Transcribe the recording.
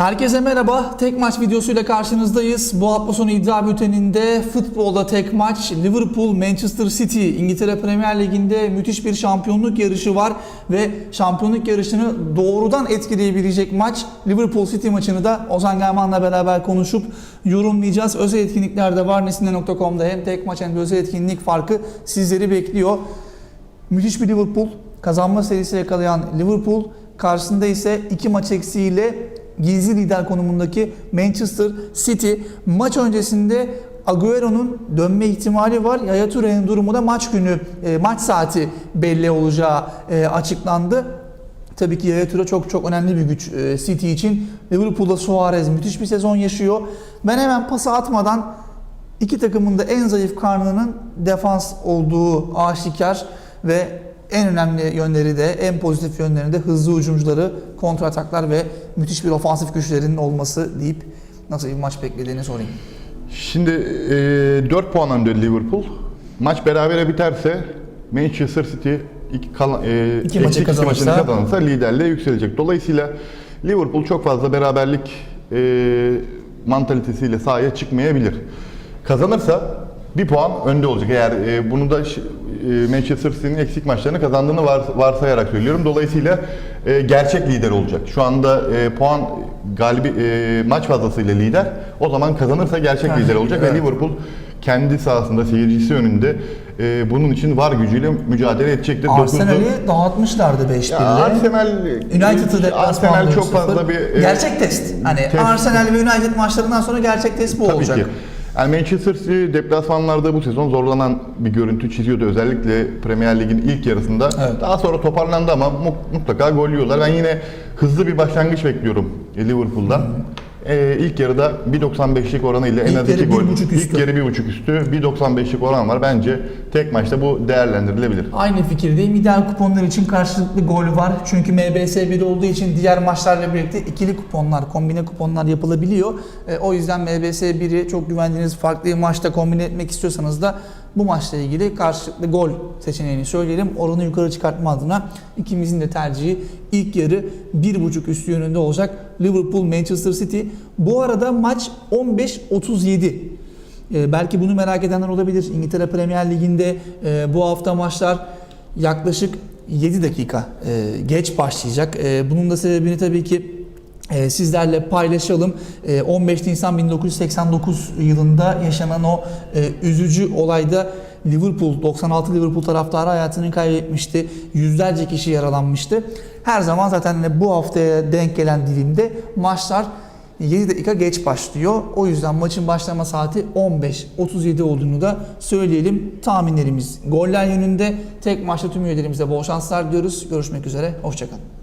Herkese merhaba. Tek maç videosuyla karşınızdayız. Bu hafta sonu iddia bülteninde futbolda tek maç Liverpool Manchester City İngiltere Premier Ligi'nde müthiş bir şampiyonluk yarışı var ve şampiyonluk yarışını doğrudan etkileyebilecek maç Liverpool City maçını da Ozan Gelman'la beraber konuşup yorumlayacağız. Özel etkinlikler de var. Nesinde.com'da hem tek maç hem de özel etkinlik farkı sizleri bekliyor. Müthiş bir Liverpool. Kazanma serisi yakalayan Liverpool. Karşısında ise iki maç eksiğiyle gizli lider konumundaki Manchester City. Maç öncesinde Agüero'nun dönme ihtimali var. Yaya Toure'nin durumu da maç günü, e, maç saati belli olacağı e, açıklandı. Tabii ki Yaya Toure çok çok önemli bir güç e, City için. Liverpool'da Suarez müthiş bir sezon yaşıyor. Ben hemen pası atmadan İki takımın da en zayıf karnının defans olduğu aşikar ve en önemli yönleri de en pozitif yönleri de hızlı hücumcuları, kontra ataklar ve müthiş bir ofansif güçlerinin olması deyip nasıl bir maç beklediğini sorayım. Şimdi e, 4 puan önde Liverpool. Maç berabere biterse Manchester City iki, kalan, e, İki maçı iki kazanırsa- maçını kazanırsa liderliğe yükselecek. Dolayısıyla Liverpool çok fazla beraberlik e, mantalitesiyle sahaya çıkmayabilir. Kazanırsa bir puan önde olacak. Eğer e, bunu da Manchester City'nin eksik maçlarını kazandığını vars- varsayarak söylüyorum. Dolayısıyla e, gerçek lider olacak. Şu anda e, puan galibi e, maç fazlasıyla lider. O zaman kazanırsa gerçek lider olacak ve evet. Liverpool kendi sahasında seyircisi önünde e, bunun için var gücüyle mücadele edecektir. Arsenal'i dağıtmışlardı 5-1'le. Ya Arsenal United'ı deplasmanda Arsenal çok 3-0. fazla bir e, gerçek test. Hani test. Arsenal ve United maçlarından sonra gerçek test bu Tabii olacak. ki. Yani Manchester City deplasmanlarda bu sezon zorlanan bir görüntü çiziyordu. Özellikle Premier Lig'in ilk yarısında. Evet. Daha sonra toparlandı ama mu- mutlaka gol yiyorlar. Ben yine hızlı bir başlangıç bekliyorum Liverpool'dan. Ee, ilk yarıda 1.95'lik oranıyla en az 2 gol. 1.5 üstü. İlk yarı 1.5 üstü. 1.95'lik oran var. Bence tek maçta bu değerlendirilebilir. Aynı fikirdeyim. İdeal kuponlar için karşılıklı gol var. Çünkü MBS 1 olduğu için diğer maçlarla birlikte ikili kuponlar, kombine kuponlar yapılabiliyor. E, o yüzden MBS 1'i çok güvendiğiniz farklı bir maçta kombine etmek istiyorsanız da bu maçla ilgili karşılıklı gol seçeneğini söyleyelim. Oranı yukarı çıkartma adına ikimizin de tercihi ilk yarı 1.5 üstü yönünde olacak. Liverpool Manchester City. Bu arada maç 15-37. Ee, belki bunu merak edenler olabilir. İngiltere Premier Ligi'nde e, bu hafta maçlar yaklaşık 7 dakika e, geç başlayacak. E, bunun da sebebini tabii ki sizlerle paylaşalım. E, 15 Nisan 1989 yılında yaşanan o e, üzücü olayda Liverpool, 96 Liverpool taraftarı hayatını kaybetmişti. Yüzlerce kişi yaralanmıştı. Her zaman zaten bu haftaya denk gelen dilimde maçlar 7 dakika geç başlıyor. O yüzden maçın başlama saati 15.37 olduğunu da söyleyelim. Tahminlerimiz goller yönünde. Tek maçta tüm üyelerimize bol şanslar diliyoruz. Görüşmek üzere. Hoşçakalın.